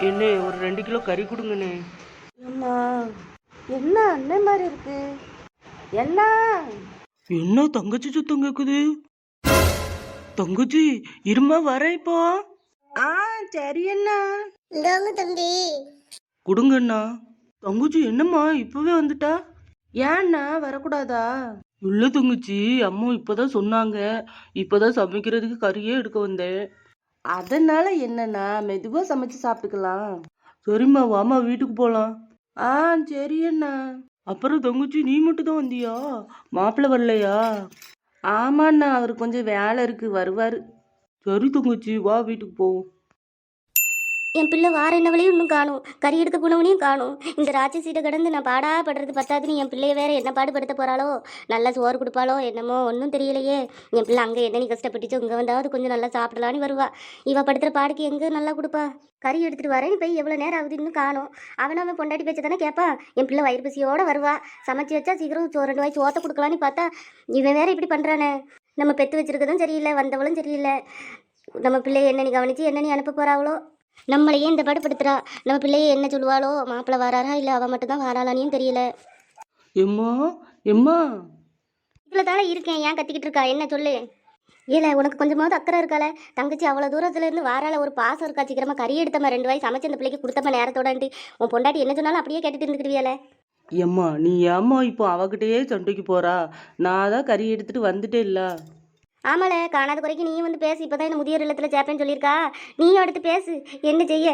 என்ன ஒரு ரெண்டு கிலோ கறி கொடுங்கண்ணே. அம்மா என்ன அண்ணன் மாதிரி இருக்கு? என்ன? என்ன தங்கச்சி சுத்தம் கேக்குது? தங்கச்சி இருமா வரேன் இப்போ. ஆ சரி அண்ணா. இந்தாங்க தம்பி. கொடுங்கண்ணா. தங்கச்சி என்னம்மா இப்பவே வந்துட்டா? ஏன்னா வரக்கூடாதா? இல்ல தங்கச்சி அம்மா இப்பதான் சொன்னாங்க. இப்பதான் சமைக்கிறதுக்கு கறியே எடுக்க வந்தேன். அதனால என்னண்ணா மெதுவா சமைச்சு சாப்பிட்டுக்கலாம். சரிம்மா வாமா வீட்டுக்கு போலாம். ஆ சரி அண்ணா. அப்புறம் தங்கச்சி நீ மட்டும் தான் வந்தியா? மாப்பிள்ளை வரலையா? ஆமாண்ணா அவருக்கு கொஞ்சம் வேலை இருக்கு வருவாரு. சரி தங்கச்சி வா வீட்டுக்கு போவோம். என் பிள்ளை வார என்னவளையும் இன்னும் காணும். கறி எடுக்க போனவனையும் காணும். இந்த ராட்சசீட்டை கடந்து நான் பாடா படுறது பத்தாதுன்னு என் பிள்ளைய வேற என்ன பாடுபடுத்த போறாளோ? நல்லா சோறு கொடுப்பாளோ? என்னமோ? ஒன்றும் தெரியலையே. என் பிள்ளை அங்கே என்ன நீ கஷ்டப்பட்டுச்சோ? இங்கே வந்தாவது கொஞ்சம் நல்லா சாப்பிடலான்னு வருவா. இவ படுத்துற பாடுக்கு எங்கே நல்லா கொடுப்பா? கறி எடுத்துட்டு வரேன் போய் எவ்வளோ நேரம் ஆகுது இன்னும் காணும். அவன் அவன் பொண்டாட்டி பேச்ச தானே கேட்பான் என் பிள்ளை வயிறு பசியோட வருவா. சமைச்சு வச்சா சீக்கிரம் சோ ரெண்டு வாய் சோத்த கொடுக்கலான்னு பார்த்தா இவன் வேற இப்படி பண்ணுறானே நம்ம பெற்று வச்சிருக்கதும் சரியில்லை வந்தவளும் சரியில்லை. நம்ம பிள்ளைய என்ன நீ கவனிச்சு என்ன நீ அனுப்ப போறாவளோ? நம்மளையே இந்த பாடுபடுத்துறா நம்ம பிள்ளைய என்ன சொல்லுவாளோ? மாப்பிள்ளை வராரா? இல்லை அவள் மட்டும்தான் வராளானியும் தெரியல. எம்மா எம்மா. இதில் தானே இருக்கேன். ஏன் கத்திக்கிட்டு இருக்கா? என்ன சொல்லு? ஏல உனக்கு கொஞ்சமாவது அக்கறை இருக்கால தங்கச்சி அவ்வளோ தூரத்துல இருந்து வாரால ஒரு பாசம் இருக்கா? சீக்கிரமா கறி எடுத்தமா ரெண்டு வாய். சமைச்சு அந்த பிள்ளைக்கு கொடுத்தமா நேரத்தோடன்ட்டு. உன் பொண்டாட்டி என்ன சொன்னாலும் அப்படியே கேட்டுட்டு இருந்துக்கிடுவியால எம்மா நீ ஏம்மா இப்போ அவகிட்டயே சண்டைக்கு போறா? நான் தான் கறி எடுத்துட்டு வந்துட்டே இல்ல ஆமால காணாத குறைக்கு நீயும் வந்து பேசு. இப்போதான் இந்த முதியோர் இல்லத்தில் சேப்பேன்னு சொல்லியிருக்கா. நீயும் அடுத்து பேசு. என்ன செய்ய?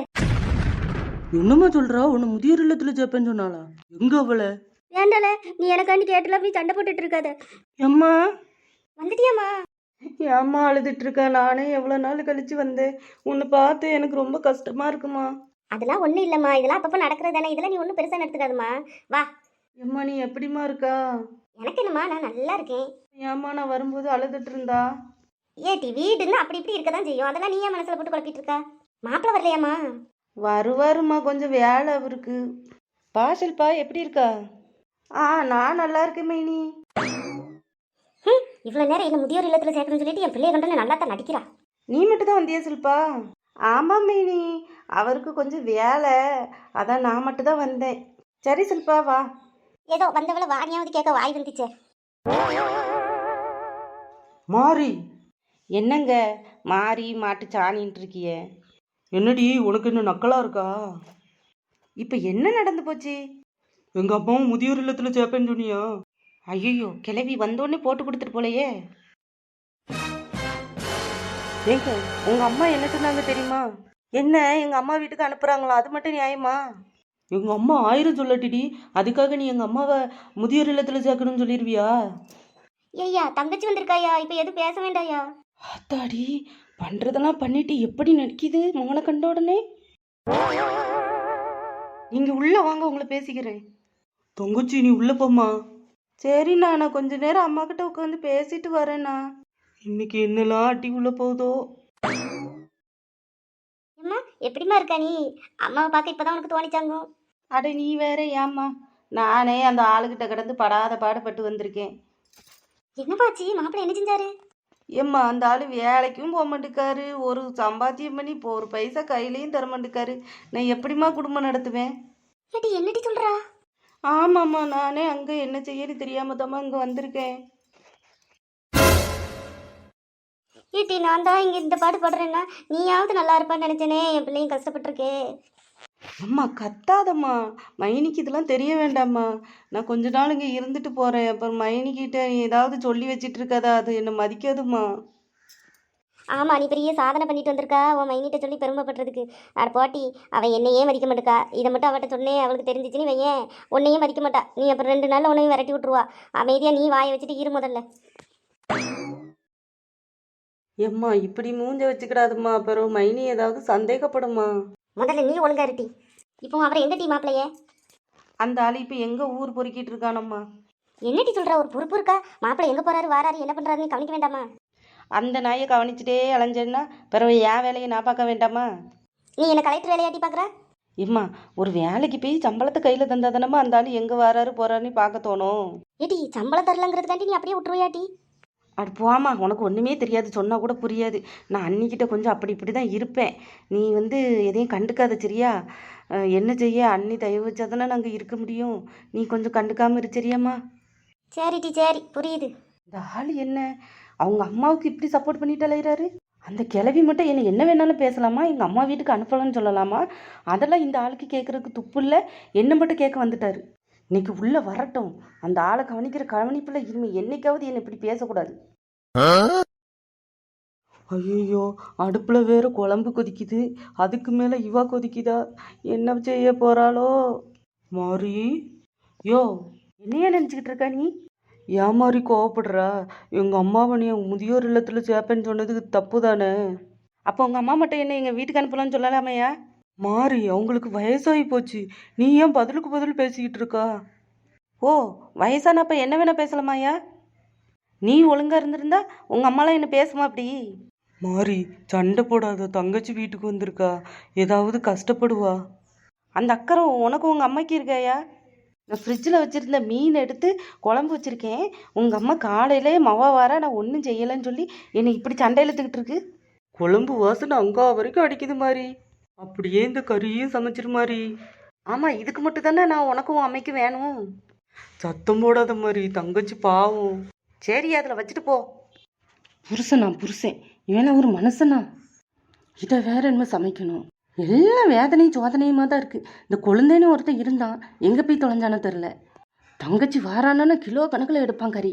என்னம்மா சொல்றா? உன்னை முதியோர் இல்லத்துல சேர்ப்பேன்னு சொன்னாளா? எங்க அவளை? வேண்டால நீ எனக்காண்டி கேட்டுல அப்படி சண்டை போட்டுட்டு இருக்காத எம்மா? வந்துட்டியாம்மா? ஏம்மா அழுதுட்டு இருக்கா நானே எவ்வளவு நாள் கழிச்சு வந்தேன். உன்னை பார்த்து எனக்கு ரொம்ப கஷ்டமா இருக்குமா? அதெல்லாம் ஒன்றும் இல்லைம்மா. இதெல்லாம் அப்பப்போ நடக்கிறது தானே இதெல்லாம் நீ ஒன்றும் பெருசாக எடுத்துக்காதம்மா வா. எம்மா நீ எப்படிம்மா இருக்கா? எனக்கு என்னம்மா நான் நல்லா இருக்கேன். ஏம்மா நான் வரும்போது அழுதுட்டு இருந்தா ஏட்டி வீடுன்னு அப்படி இப்படி இருக்க தான் செய்யும். அதெல்லாம் நீ ஏன் மனசில் போட்டு குழப்பிட்டு இருக்கா? மாப்பிள்ளை வரலையாம்மா? வருவாருமா கொஞ்சம் வேலை அவருக்கு. பாஷல்பா எப்படி இருக்கா? ஆ நான் நல்லா இருக்கேன் மைனி. இவ்வளோ நேரம் என்ன முதியோர் இல்லத்தில் சேர்க்கணும்னு சொல்லிட்டு என் பிள்ளைய கண்டன நல்லா தான் நடிக்கிறா. நீ மட்டும் தான் வந்தியா சில்பா? ஆமாம் மைனி. அவருக்கு கொஞ்சம் வேலை. அதான் நான் மட்டும் தான் வந்தேன். சரி சில்பா வா. ஏதோ வந்தவள வாணியாவது கேட்க வாய் வந்துச்சே. மாறி என்னங்க? மாறி மாட்டு சாணின்ட்டு இருக்கியே. என்னடி உனக்கு என்ன நக்கலா இருக்கா? இப்போ என்ன நடந்து போச்சு? எங்க அம்மாவும் முதியோர் இல்லத்துல சேர்ப்பேன்னு சொன்னியா? ஐயோ கிளவி வந்தோடனே போட்டு கொடுத்துட்டு போலையே. ஏங்க உங்க அம்மா என்ன சொன்னாங்க தெரியுமா? என்ன எங்க அம்மா வீட்டுக்கு அனுப்புறாங்களா? அது மட்டும் நியாயமா? எங்க அம்மா ஆயிரம் சொல்லட்டிடி. அதுக்காக நீ எங்க அம்மாவை முதியோர் இல்லத்துல சேர்க்கணும்னு சொல்லிருவியா? ஐயா தங்கச்சி வந்திருக்காயா? இப்போ எதுவும் பேச வேண்டாயா? அத்தாடி பண்றதெல்லாம் பண்ணிட்டு எப்படி நடிக்குது? மோனை கண்ட உடனே. நீங்க உள்ள வாங்க உங்களை பேசிக்கிறேன். தங்கச்சி நீ உள்ள போம்மா. சரிண்ணா நான் கொஞ்ச நேரம் அம்மா கிட்ட உட்காந்து பேசிட்டு வரேண்ணா. இன்னைக்கு என்னெல்லாம் அடி உள்ள போகுதோ? அம்மா எப்படிம்மா இருக்கா நீ? அம்மாவை பார்க்க இப்போதான் உனக்கு தோணிச்சாங்க. அட நீ வேற ஏம்மா நானே அந்த ஆளுகிட்ட கிடந்து படாத பாடுபட்டு வந்திருக்கேன். என்னப்பாச்சு மாப்பிள்ளை என்ன செஞ்சாரு? ஏம்மா அந்த ஆள் வேலைக்கும் போக மாட்டேக்காரு. ஒரு சம்பாத்தியம் பண்ணி இப்போ ஒரு பைசா கையிலையும் தர மாட்டேக்காரு. நான் எப்படிம்மா குடும்பம் நடத்துவேன்? ஏட்டி என்னடி சொல்றா? ஆமாம்மா நானே அங்கே என்ன செய்யன்னு தெரியாம தாம்மா இங்கே வந்திருக்கேன். ஏட்டி நான் தான் இங்கே இந்த பாடு படுறேன்னா நீயாவது நல்லா இருப்பான்னு நினைச்சேனே. என் பிள்ளையும் கஷ்டப்பட்டிருக்கே. அம்மா கத்தாதம்மா. மைனிக்கு இதெல்லாம் தெரிய வேண்டாம்மா. நான் கொஞ்ச நாள் இங்கே இருந்துட்டு போகிறேன் அப்புறம் மைனிக்கிட்ட நீ ஏதாவது சொல்லி வச்சிட்டு இருக்காதா அது என்னை மதிக்காதும்மா. ஆமா நீ பெரிய சாதனை பண்ணிட்டு வந்திருக்கா. உன் மைனிட்ட சொல்லி பெருமைப்படுறதுக்கு. அட போட்டி அவன் என்னையே மதிக்க மாட்டுக்கா. இதை மட்டும் அவட்ட சொன்னேன் அவளுக்கு தெரிஞ்சிச்சுன்னு வையேன். உன்னையும் மதிக்க மாட்டா. நீ அப்புறம் ரெண்டு நாள்ல உன்னையும் விரட்டி விட்டுருவா. அமைதியா நீ வாயை வச்சுட்டு இரு முதல்ல. ஏம்மா இப்படி மூஞ்ச வச்சுக்கிடாதும்மா. அப்புறம் மைனி ஏதாவது சந்தேகப்படுமா? முதல்ல நீ ஒழுங்கா இருட்டி இப்போ அவரை எந்த டீ மாப்பிளையே அந்த ஆள் இப்போ எங்கே ஊர் பொறுக்கிட்டு இருக்கானம்மா? என்னடி சொல்ற ஒரு பொறுப்பு இருக்கா? மாப்பிள்ளை எங்க போறாரு வாராரு என்ன பண்றாருன்னு கவனிக்க வேண்டாமா? அந்த நாயை கவனிச்சுட்டே அலைஞ்சேன்னா பிறகு என் வேலையை நான் பார்க்க வேண்டாமா? நீ என்ன கலெக்டர் வேலையாட்டி பாக்குற இம்மா ஒரு வேலைக்கு போய் சம்பளத்தை கையில் தந்தாதானம்மா அந்த ஆள் எங்கே வராரு போறாருன்னு பார்க்க தோணும். ஏடி சம்பளம் தரலங்கிறதுக்காண்டி நீ அப்படியே விட்டுருவியாட்டி? அட போம்மா உனக்கு ஒன்றுமே தெரியாது. சொன்னால் கூட புரியாது. நான் அண்ணிக்கிட்ட கொஞ்சம் அப்படி இப்படி தான் இருப்பேன். நீ வந்து எதையும் கண்டுக்காத சரியா? என்ன செய்ய? அண்ணி தயவு வச்சா தானே நாங்கள் இருக்க முடியும். நீ கொஞ்சம் கண்டுக்காமல் இரு சரியாம்மா? சரிட்டி சரி புரியுது. இந்த ஆள் என்ன? அவங்க அம்மாவுக்கு இப்படி சப்போர்ட் பண்ணிட்டு அலையிறாரு அந்த கிளவி மட்டும் என்ன என்ன வேணாலும் பேசலாமா? எங்கள் அம்மா வீட்டுக்கு அனுப்பலாம்னு சொல்லலாமா? அதெல்லாம் இந்த ஆளுக்கு கேட்குறதுக்கு துப்பு இல்லை. என்ன மட்டும் கேட்க வந்துட்டாரு. இன்னைக்கு உள்ளே வரட்டும். அந்த ஆளை கவனிக்கிற கவனிப்பில் இனிமேல் என்னைக்காவது என்னை இப்படி பேசக்கூடாது. ஐயோ அடுப்பில் வேற குழம்பு கொதிக்குது. அதுக்கு மேலே இவா கொதிக்குதா? என்ன செய்ய போகிறாளோ மாறி யோ என்னையா நினச்சிக்கிட்டு இருக்கா நீ? ஏன் மாதிரி கோவப்படுறா? எங்கள் அம்மாவை நீ முதியோர் இல்லத்தில் சேர்ப்பேன்னு சொன்னதுக்கு தப்பு தானே அப்போ உங்கள் அம்மா மட்டும் என்ன எங்கள் வீட்டுக்கு அனுப்பலாம்னு சொல்லலாமையா? மாறி அவங்களுக்கு வயசாகி போச்சு. நீ ஏன் பதிலுக்கு பதில் பேசிக்கிட்டு இருக்கா? ஓ வயசானப்ப என்ன வேணா பேசலாமாயா நீ ஒழுங்கா இருந்திருந்தா உங்கள் அம்மாலாம் என்ன பேசுமா அப்படி? மாறி சண்டை போடாத தங்கச்சி வீட்டுக்கு வந்திருக்கா. ஏதாவது கஷ்டப்படுவா? அந்த அக்கறை உனக்கு உங்கள் அம்மாக்கு இருக்காயா நான் ஃப்ரிட்ஜில் வச்சுருந்த மீன் எடுத்து குழம்பு வச்சுருக்கேன். உங்கள் அம்மா காலையிலே மவா வார நான் ஒன்றும் செய்யலைன்னு சொல்லி என்னை இப்படி சண்டை இழுத்துக்கிட்டு இருக்கு? குழம்பு வாசனை அங்கா வரைக்கும் அடிக்குது மாதிரி அப்படியே இந்த கறியும் சமைச்சிரு மாதிரி ஆமாம் இதுக்கு மட்டும் தானே நான் உனக்கும் உன் அம்மைக்கும் வேணும். சத்தம் போடாத மாதிரி தங்கச்சி பாவம். சரி அதில் வச்சுட்டு போ. புருஷனா புருஷன் இவனா ஒரு மனுஷனா? இதை வேற என்ன சமைக்கணும்? எல்லாம் வேதனையும் சோதனையுமா தான் இருக்கு. இந்த குழந்தைன்னு ஒருத்தன் இருந்தான். எங்கே போய் தொலைஞ்சானோ தெரில தங்கச்சி வாரானா கிலோ கணக்கில் எடுப்பான் கறி.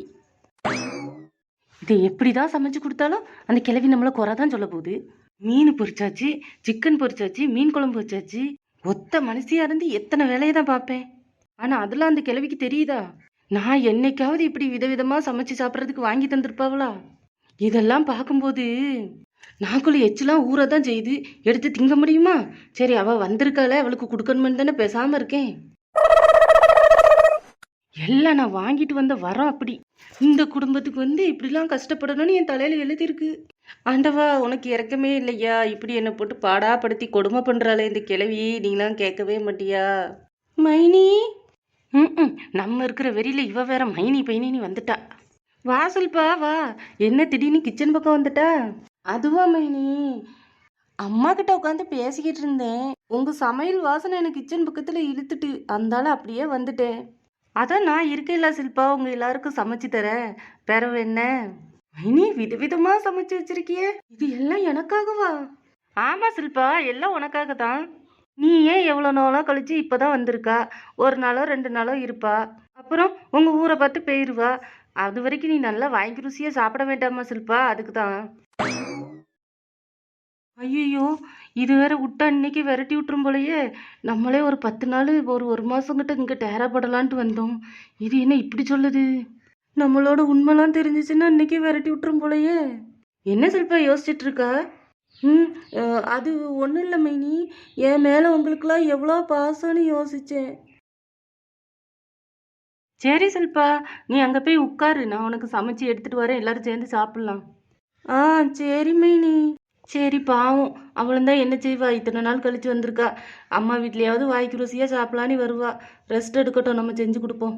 இதை எப்படி தான் சமைச்சு கொடுத்தாலும் அந்த கிழவி நம்மளை குறை தான் சொல்ல போகுது. மீன் பொரிச்சாச்சு சிக்கன் பொரிச்சாச்சு மீன் குழம்பு வச்சாச்சு. ஒத்த மனசியா இருந்து எத்தனை வேலையை தான் பார்ப்பேன். ஆனால் அதெல்லாம் அந்த கிழவிக்கு தெரியுதா? நான் என்னைக்காவது இப்படி விதவிதமாக சமைச்சு சாப்பிட்றதுக்கு வாங்கி தந்திருப்பாவளா? இதெல்லாம் பார்க்கும்போது நாக்குள்ள எச்செல்லாம் ஊற தான் செய்யுது. எடுத்து திங்க முடியுமா? சரி அவ வந்திருக்காள அவளுக்கு கொடுக்கணுமென்னு தானே பேசாம இருக்கேன். எல்லாம் நான் வாங்கிட்டு வந்த வரோம் அப்படி. இந்த குடும்பத்துக்கு வந்து இப்படிலாம் கஷ்டப்படணும்னு என் தலையில் எழுதியிருக்கு. ஆண்டவா உனக்கு இறக்கமே இல்லையா? இப்படி என்னை போட்டு பாடாப்படுத்தி கொடுமை பண்ணுறாளே இந்த கிழவி. நீங்களாம் கேட்கவே மாட்டியா? மைனி? ம் நம்ம இருக்கிற வெறியில் இவ வேற மைனி பைனி வந்துட்டா. வாசல்பா வா. என்ன திடீர்னு கிச்சன் பக்கம் வந்துட்டா? அதுவா மைனி. அம்மா கிட்ட உட்காந்து பேசிக்கிட்டு இருந்தேன். உங்க சமையல் வாசனை எனக்கு கிச்சன் பக்கத்துல இழுத்துட்டு அந்தால அப்படியே வந்துட்டேன். அதான் நான் இருக்கையில சில்பா உங்க எல்லாருக்கும் சமைச்சு தரேன். பிறவு என்ன? இனி விதவிதமா சமைச்சு வச்சிருக்கியே. இது எல்லாம் எனக்காகவா? ஆமா சில்பா எல்லாம் உனக்காக தான் நீ ஏன் எவ்வளோ நாளோ கழிச்சு இப்போதான் வந்திருக்கா? ஒரு நாளோ ரெண்டு நாளோ இருப்பா. அப்புறம் உங்க ஊரை பார்த்து போயிருவா. அது வரைக்கும் நீ நல்லா வாங்கி ருசியாக சாப்பிட வேண்டாமா சில்பா? அதுக்கு தான் ஐயோ இது வேற விட்டா இன்னைக்கு விரட்டி விட்டுரும் போலயே. நம்மளே ஒரு பத்து நாள் ஒரு ஒரு மாதங்கிட்ட இங்கே டேரப்படலான்ட்டு வந்தோம். இது என்ன இப்படி சொல்லுது? நம்மளோட உண்மைலாம் தெரிஞ்சிச்சுன்னா இன்னைக்கு விரட்டி விட்டுரும் போலயே. என்ன சில்பா யோசிச்சுட்டு இருக்கா ம் அது ஒன்றும் இல்லை மைனி. என் மேலே உங்களுக்குலாம் எவ்வளோ பாசம்னு யோசித்தேன் சரி சில்பா நீ அங்கே போய் உட்காரு. நான் உனக்கு சமைச்சு எடுத்துகிட்டு வரேன். எல்லாரும் சேர்ந்து சாப்பிட்லாம். ஆ சரி மைனி. சரி பாவம். அவளும் தான் என்ன செய்வா? இத்தனை நாள் கழிச்சு வந்திருக்கா. அம்மா வீட்லயாவது வாய்க்கு ருசியாக சாப்பிடலான்னு வருவா. ரெஸ்ட் எடுக்கட்டும். நம்ம செஞ்சு கொடுப்போம்.